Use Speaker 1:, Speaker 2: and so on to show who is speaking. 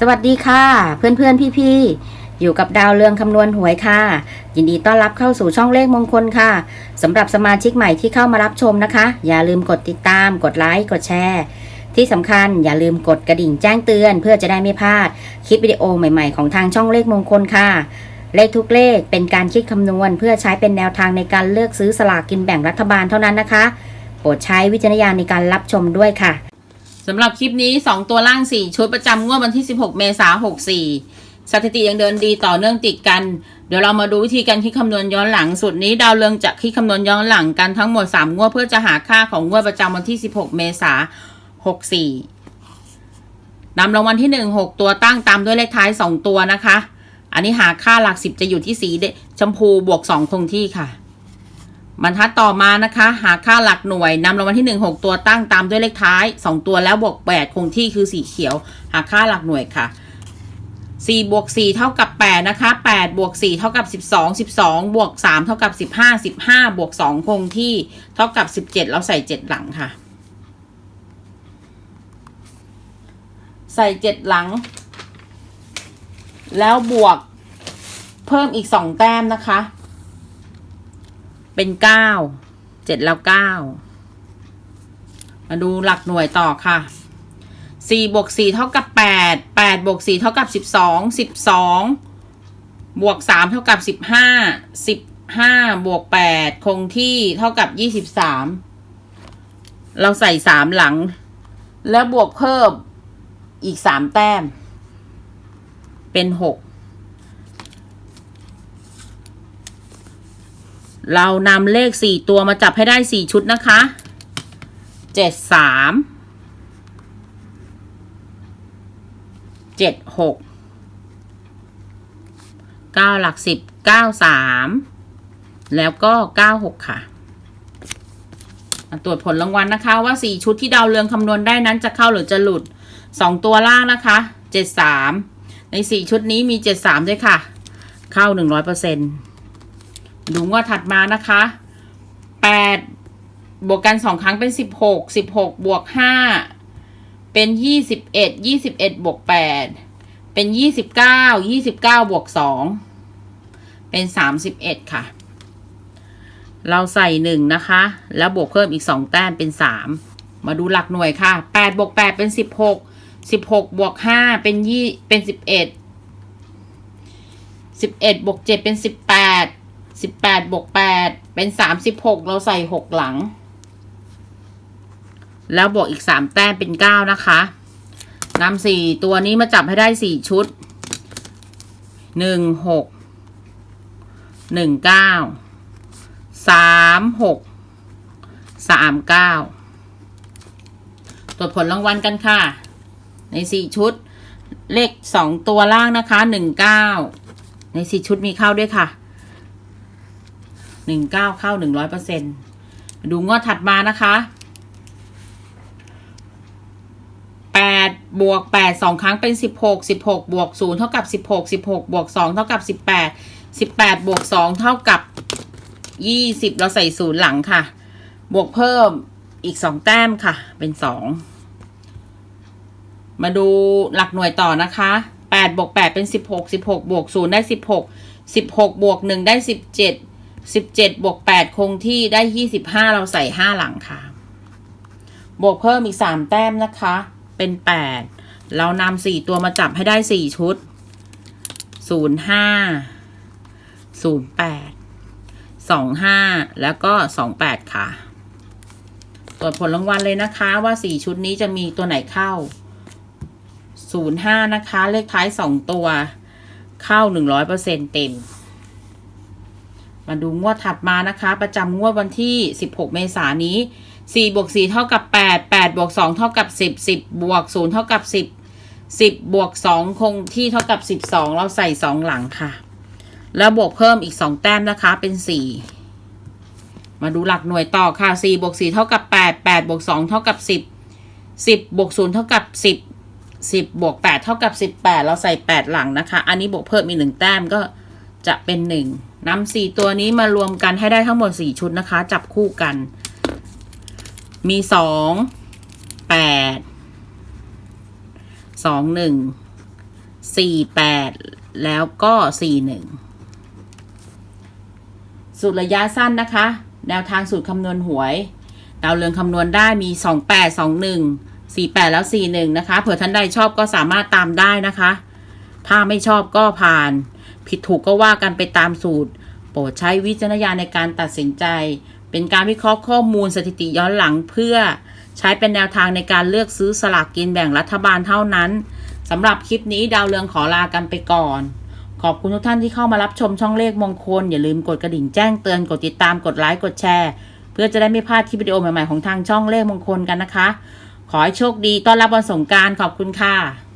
Speaker 1: สวัสดีค่ะ เพื่อนเพื่อนพี่พี่ๆอยู่กับดาวเรืองคำนวณหวยค่ะ ยินดีต้อนรับเข้าสู่ช่องเลขมงคลค่ะสำหรับสมาชิกใหม่ที่เข้ามารับชมนะคะ อย่าลืมกดติดตาม กดไลค์กดแชร์ที่สำคัญอย่าลืมกดกระดิ่งแจ้งเตือนเพื่อจะได้ไม่พลาดคลิปวิดีโอใหม่ๆของทางช่องเลขมงคลค่ะ เลขทุกเลขเป็นการคิดคำนวณ เพื่อใช้เป็นแนวทางในการเลือกซื้อสลากกินแบ่งรัฐบาลเท่านั้นนะคะ โปรดใช้วิจารณญาณในการรับชมด้วยค่ะ
Speaker 2: สำหรับคลิปนี้ 2 ตัวล่าง 4 ชุดประจำงวดวันที่ 16 เมษายน64 สถิติยังเดินดีต่อเนื่องติดกัน เดี๋ยวเรามาดูวิธีการคิดคำนวณย้อนหลังสุดนี้ ดาวเรืองจะคิดคำนวณย้อนหลังกันทั้งหมด 3 งวดเพื่อจะหาค่าของงวดประจำวันที่ 16 เมษายน64นำรางวัลที่ 1 6 ตัวตั้งตามด้วยเลขท้าย 2 ตัวนะคะ อันนี้หาค่าหลัก 10 จะอยู่ที่สีชมพูบวก 2 คงที่ค่ะ บรรทัดต่อมานะคะ หาค่าหลักหน่วยนำรางวัลที่ 1 6 ตัวตั้งตามด้วยเลขท้าย 2 ตัวแล้วบวก 8 คงที่คือสีเขียว หาค่าหลักหน่วยค่ะ4บวก4เท่ากับ8นะคะ8บวก4เท่ากับ 12 12บวก3เท่ากับ 15 15บวก2คงที่เท่ากับ 17 เราใส่ 7 หลังค่ะ ใส่ 7 หลัง แล้วบวกเพิ่มอีก 2 แต้มนะคะ เป็นเก้าเจ็ดแล้วเก้ามาดูหลักหน่วยต่อค่ะสี่บวกสี่เท่ากับแปดแปดบวกสี่เท่ากับสิบสองสิบสองบวกสามเท่ากับสิบห้าสิบห้าบวกแปดคงที่เท่ากับยี่สิบสามเราใส่สามหลัง แล้วบวกเพิ่มอีกสามแต้ม เป็นหก เรานำเลขสี่ตัวมาจับให้ได้สี่ชุดนะคะเจ็ดสามเจ็ดหกเก้าหลักสิบเก้าสามแล้วก็เก้าหกค่ะมาตรวจผลรางวัลนะคะว่าสี่ชุดที่ดาวเรืองคำนวณได้นั้นจะเข้าหรือจะหลุดสองตัวล่างนะคะเจ็ดสามในสี่ชุดนี้มีเจ็ดสามด้วยค่ะ เข้าหนึ่งร้อยเปอร์เซ็นต์ ดูงวดถัดมานะคะแปดบวกกันสองครั้งเป็นสิบหกสิบหกบวกห้าเป็นยี่สิบเอ็ดยี่สิบเอ็ดบวกแปดเป็นยี่สิบเก้ายี่สิบเก้าบวกสองเป็นสามสิบเอ็ดค่ะ เราใส่หนึ่งนะคะ แล้วบวกเพิ่มอีกสองแต้มเป็นสามมาดูหลักหน่วยค่ะแปดบวกแปดเป็นสิบหกสิบหกบวกห้าเป็นยี่เป็นสิบเอ็ดสิบเอ็ดบวกเจ็ดเป็นสิบแปด สิบแปดบวกแปดเป็นสามสิบหกเราใส่หกหลัง แล้วบวกอีกสามแต้มเป็นเก้านะคะนำสี่ตัวนี้มาจับให้ได้สี่ชุดหนึ่งหกหนึ่งเก้าสามหกสามเก้าตรวจผลรางวัลกันค่ะ ในสี่ชุด เลขสองตัวล่างนะคะหนึ่งเก้าในสี่ชุดมีเข้าด้วยค่ะ หนึ่งเก้าเข้าหนึ่งร้อยเปอร์เซ็นดูงวดถัดมานะคะแปดบวกแปดสองครั้งเป็นสิบหกสิบหกบวกศูนย์เท่ากับสิบหกสิบหกบวกสองเท่ากับสิบแปดสิบแปดบวกสองเท่ากับยี่สิบเราใส่ศูนย์หลังค่ะ บวกเพิ่มอีกสองแต้มค่ะ เป็นสองมาดูหลักหน่วยต่อนะคะแปดบวกแปดเป็นสิบหกสิบหกบวกศูนย์ได้สิบหกสิบหกบวกหนึ่งได้สิบเจ็ด สิบเจ็ดบวกแปดคงที่ได้ยี่สิบห้าเราใส่ห้าหลังค่ะ บวกเพิ่มอีกสามแต้มนะคะ เป็นแปดเรานำสี่ตัวมาจับให้ได้สี่ชุดศูนย์ห้าศูนย์แปดสองห้าแล้วก็สองแปดค่ะ ตรวจผลรางวัลเลยนะคะว่าสี่ชุดนี้จะมีตัวไหนเข้าศูนย์ห้านะคะ เลขท้ายสองตัวเข้าหนึ่งร้อยเปอร์เซ็นเต็ม มาดูงวดถัดมานะคะ ประจำงวดวันที่ 16 เมษายนนี้ 4 บวก 4 เท่ากับ 8 8 บวก 2 เท่ากับ 10 10 บวก 0 เท่ากับ 10 10 บวก 2 คงที่เท่ากับ 12 เราใส่ 2 หลังค่ะ แล้วบวกเพิ่มอีก 2 แต้มนะคะเป็น 4 มาดูหลักหน่วยต่อค่ะ 4 บวก 4 เท่ากับ 8 8 บวก 2 เท่ากับ 10 10 บวก 0 เท่ากับ 10 10 บวก 8 เท่ากับ 18 เราใส่ 8 หลังนะคะ อันนี้บวกเพิ่มอีก 1 แต้มก็จะเป็น 1 นำสี่ตัวนี้มารวมกันให้ได้ทั้งหมดสี่ชุดนะคะ จับคู่กัน มีสองแปดสองหนึ่งสี่แปดแล้วก็สี่หนึ่งสูตรระยะสั้นนะคะ แนวทางสูตรคำนวณหวย ดาวเรืองคำนวณได้มีสองแปดสองหนึ่งสี่แปดแล้วสี่หนึ่งนะคะ เผื่อท่านใดชอบก็สามารถตามได้นะคะ ถ้าไม่ชอบก็ผ่าน ผิดถูกก็ว่ากันไปตามสูตร โปรดใช้วิจารณญาณในการตัดสินใจ เป็นการวิเคราะห์ข้อมูลสถิติย้อนหลังเพื่อ ใช้เป็นแนวทางในการเลือกซื้อสลากกินแบ่งรัฐบาลเท่านั้นสำหรับคลิปนี้ดาวเรืองขอลากันไปก่อน ขอบคุณทุกท่านที่เข้ามารับชมช่องเลขมงคล อย่าลืมกดกระดิ่งแจ้งเตือนกดติดตามกดไลค์กดแชร์ เพื่อจะได้ไม่พลาดคลิปวิดีโอใหม่ๆของทางช่องเลขมงคลกันนะคะ ขอให้โชคดีต้อนรับวันสงการขอบคุณค่ะ